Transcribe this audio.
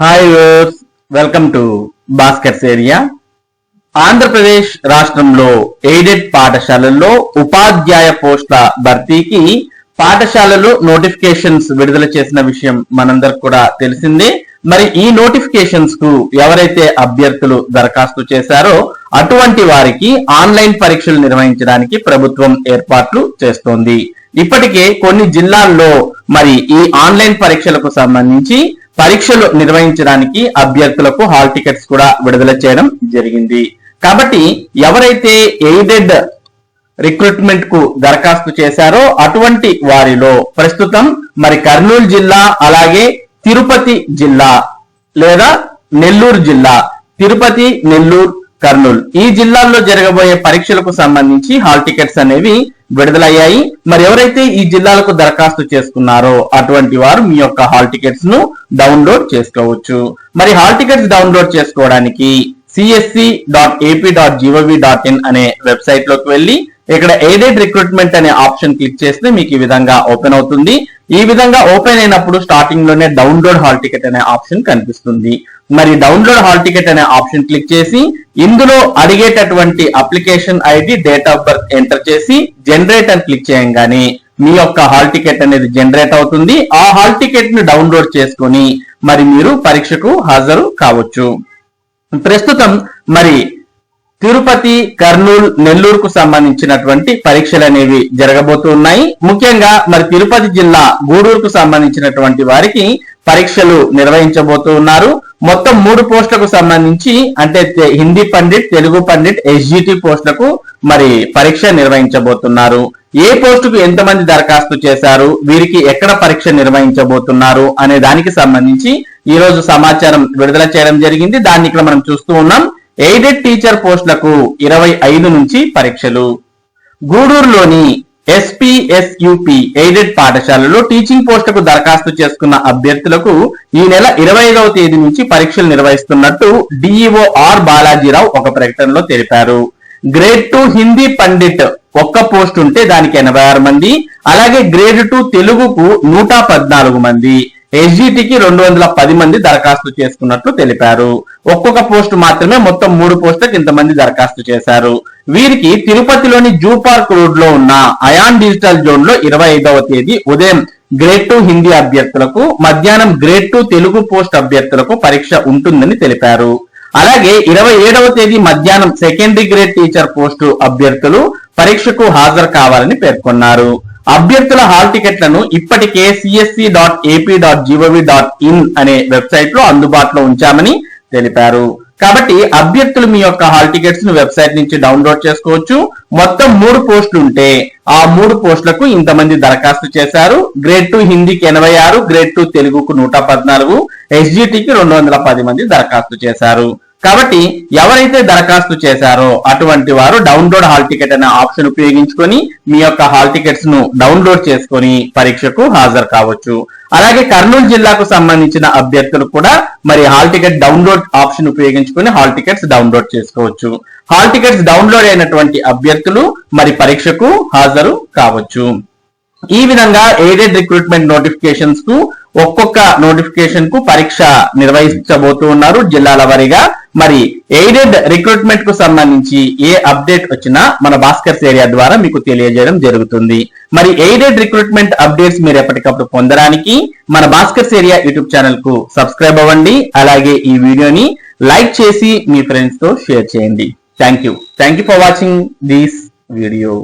Hi verse welcome to Bhaskars area Andhra Pradesh రాష్ట్రంలో aided పాఠశాలల్లో ఉపాధ్యాయ పోస్టుల భర్తీకి పాఠశాలలు నోటిఫికేషన్స్ విడుదల చేసిన విషయం మనందరికి కూడా తెలిసిందే. మరి ఈ నోటిఫికేషన్స్కు ఎవరైతే అభ్యర్థులు దరఖాస్తు చేశారో అటువంటి వారికి ఆన్లైన్ పరీక్షలు నిర్వహించడానికి ప్రభుత్వం ఏర్పాట్లు చేస్తోంది. ఇప్పటికే కొన్ని జిల్లాల్లో మరి ఈ ఆన్లైన్ పరీక్షలకు సంబంధించి పరీక్షలు నిర్వహించడానికి అభ్యర్థులకు హాల్ టికెట్స్ కూడా విడుదల చేయడం జరిగింది. కాబట్టి ఎవరైతే ఎయిడెడ్ రిక్రూట్మెంట్కు దరఖాస్తు చేశారో అటువంటి వారిలో ప్రస్తుతం మరి కర్నూలు జిల్లా అలాగే తిరుపతి జిల్లా లేదా నెల్లూరు జిల్లా తిరుపతి నెల్లూరు కర్నూలు ఈ జిల్లాల్లో జరగబోయే పరీక్షలకు సంబంధించి హాల్ టికెట్స్ అనేవి విడుదలయ్యాయి. మరి ఎవరైతే ఈ జిల్లాలకు దరఖాస్తు చేసుకున్నారో అటువంటి వారు మీ యొక్క హాల్ టికెట్స్ను డౌన్లోడ్ చేసుకోవచ్చు. మరి హాల్ టికెట్స్ డౌన్లోడ్ చేసుకోవడానికి CSC dot AP dot G O V dot in అనే వెబ్సైట్లోకి వెళ్ళి ఇక్కడ ఎయిడెడ్ రిక్రూట్మెంట్ అనే ఆప్షన్ క్లిక్ చేస్తే మీకు ఈ విధంగా ఓపెన్ అవుతుంది. ఈ విధంగా ఓపెన్ అయినప్పుడు స్టార్టింగ్లోనే డౌన్లోడ్ హాల్ టికెట్ అనే ఆప్షన్ కనిపిస్తుంది. మరి డౌన్లోడ్ హాల్ టికెట్ అనే ఆప్షన్ క్లిక్ చేసి ఇందులో అడిగేటటువంటి application ID date of birth enter చేసి జనరేట్ అని క్లిక్ చేయంగానే మీ యొక్క హాల్ టికెట్ అనేది జనరేట్ అవుతుంది. ఆ హాల్ టికెట్ను డౌన్లోడ్ చేసుకొని మరి మీరు పరీక్షకు హాజరు కావచ్చు. ప్రస్తుతం మరి తిరుపతి కర్నూలు నెల్లూరుకు సంబంధించినటువంటి పరీక్షలు అనేవి జరగబోతున్నాయి ముఖ్యంగా మరి తిరుపతి జిల్లా గూడూరుకు సంబంధించినటువంటి వారికి పరీక్షలు నిర్వహించబోతూ ఉన్నారు. మొత్తం మూడు పోస్టులకు సంబంధించి అంటే హిందీ పండిట్ తెలుగు పండిట్ ఎస్జిటి పోస్టులకు మరి పరీక్ష నిర్వహించబోతున్నారు. ఏ పోస్టుకు ఎంతమంది దరఖాస్తు చేశారు వీరికి ఎక్కడ పరీక్ష నిర్వహించబోతున్నారు అనే దానికి సంబంధించి ఈ రోజు సమాచారం విడుదల చేయడం జరిగింది. దాన్ని ఇక్కడ మనం చూస్తూ ఉన్నాం. ఎయిడెడ్ టీచర్ పోస్టులకు ఇరవై ఐదు నుంచి పరీక్షలు. గూడూరులోని ఎస్పీఎస్యుపి ఎయిడెడ్ పాఠశాలలో టీచింగ్ పోస్టుకు దరఖాస్తు చేసుకున్న అభ్యర్థులకు ఈ నెల ఇరవై ఐదవ తేదీ నుంచి పరీక్షలు నిర్వహిస్తున్నట్టు డిఈఓ ఆర్ బాలాజీరావు ఒక ప్రకటనలో తెలిపారు. గ్రేడ్ టూ హిందీ పండిట్ ఒక్క పోస్ట్ ఉంటే దానికి ఎనభై ఆరు మంది అలాగే గ్రేడ్ టూ తెలుగుకు నూట పద్నాలుగు మంది. ఎస్జిటికి రెండు వందల పది మంది దరఖాస్తు చేసుకున్నట్లు తెలిపారు. ఒక్కొక్క పోస్టు మాత్రమే మొత్తం మూడు పోస్టులకు ఇంతమంది దరఖాస్తు చేశారు. వీరికి తిరుపతిలోని జూ పార్క్ రోడ్లో ఉన్న అయాన్ డిజిటల్ జోన్లో ఇరవై ఐదవ తేదీ ఉదయం గ్రేడ్ టూ హిందీ అభ్యర్థులకు మధ్యాహ్నం గ్రేడ్ టూ తెలుగు పోస్ట్ అభ్యర్థులకు పరీక్ష ఉంటుందని తెలిపారు. అలాగే ఇరవై ఏడవ తేదీ మధ్యాహ్నం సెకండరీ గ్రేడ్ టీచర్ పోస్టు అభ్యర్థులు పరీక్షకు హాజరు కావాలని పేర్కొన్నారు. అభ్యర్థుల హాల్ టికెట్లను ఇప్పటికే CSC dot AP dot G O V dot in అనే వెబ్సైట్లో అందుబాటులో ఉంచామని తెలిపారు. కాబట్టి అభ్యర్థులు మీ యొక్క హాల్ టికెట్స్ను వెబ్సైట్ నుంచి డౌన్లోడ్ చేసుకోవచ్చు. మొత్తం మూడు పోస్టులు ఉంటే ఆ మూడు పోస్టులకు ఇంతమంది దరఖాస్తు చేశారు. గ్రేడ్ టూ హిందీకి ఎనభై ఆరు గ్రేడ్ టూ తెలుగుకు నూట పద్నాలుగు ఎస్జిటికి రెండు వందల పది మంది దరఖాస్తు చేశారు. కాబట్టి ఎవరైతే దరఖాస్తు చేశారో అటువంటి వారు డౌన్లోడ్ హాల్ టికెట్ అనే ఆప్షన్ ఉపయోగించుకొని మీ యొక్క హాల్ టికెట్స్ను డౌన్లోడ్ చేసుకొని పరీక్షకు హాజరు కావచ్చు. అలాగే కర్నూలు జిల్లాకు సంబంధించిన అభ్యర్థులు కూడా మరి హాల్ టికెట్ డౌన్లోడ్ ఆప్షన్ ఉపయోగించుకొని హాల్ టికెట్స్ డౌన్లోడ్ చేసుకోవచ్చు. హాల్ టికెట్స్ డౌన్లోడ్ అయినటువంటి అభ్యర్థులు మరి పరీక్షకు హాజరు కావచ్చు. ఈ విధంగా ఎయిడెడ్ రిక్రూట్మెంట్ నోటిఫికేషన్స్కు ఒక్కొక్క నోటిఫికేషన్కు పరీక్ష నిర్వహించబోతూ ఉన్నారు. జిల్లాల వారీగా మరి ఎయిడెడ్ రిక్రూట్మెంట్కు సంబంధించి ఏ అప్డేట్ వచ్చినా మన భాస్కర్స్ ఏరియా ద్వారా మీకు తెలియజేయడం జరుగుతుంది. మరి ఎయిడెడ్ రిక్రూట్మెంట్ అప్డేట్స్ మీరు ఎప్పటికప్పుడు పొందడానికి మన భాస్కర్స్ ఏరియా యూట్యూబ్ ఛానల్కు సబ్స్క్రైబ్ అవ్వండి. అలాగే ఈ వీడియోని లైక్ చేసి మీ ఫ్రెండ్స్తో షేర్ చేయండి. Thank you thank you for watching this video